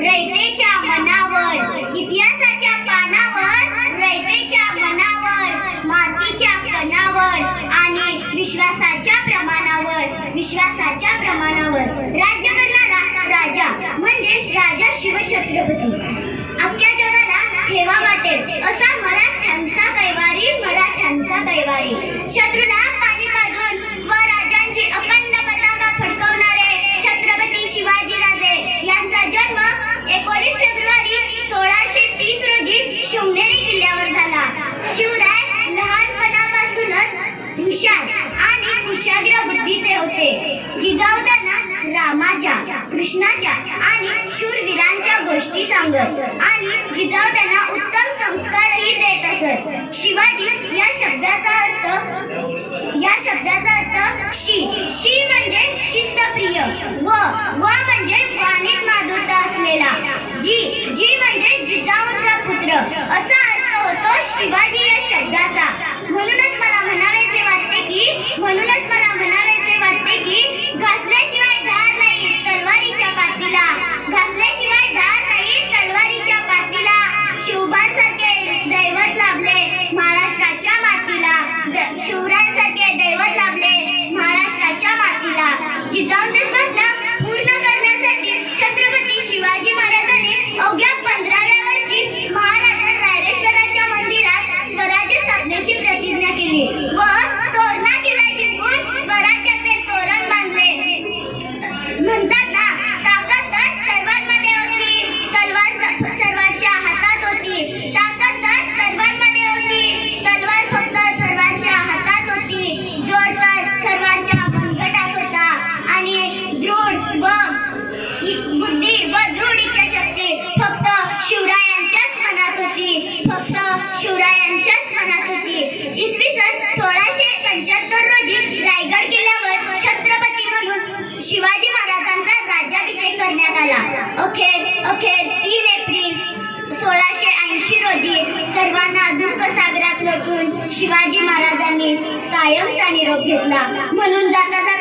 रयतेच्या मनावर इतिहासाच्या पानावर मनावर मातीच्या कणावर आणि विश्वासाच्या प्रमाणावर विश्वासाच्या प्रमाणावर. राज्य करणारा राजा म्हणजे राजा शिवछत्रपती. अख्या जगाला ठेवा वाटेल असा मराठ्यांचा कैवारी मराठ्यांचा कैवारी. शत्रूला शिवनेरी किल्ल्यावर झाला. शिवराय लहानपणापासूनच हुशार आणि कुशाग्र बुद्धीचे होते. जिजाऊ त्यांना रामाच्या कृष्णाच्या आणि शूरवीरांच्या गोष्टी सांगत आणि जिजाऊ त्यांना उत्तम संस्कारही देत असत. शिवाजी या शब्दाचा अर्थ या शब्दाचा अर्थ शी. शी म्हणजे शिस्तप्रिय. व व म्हणजे me. शिवाजी महाराजांनी कायमचा निरोप घेतला. म्हणून जाता जाता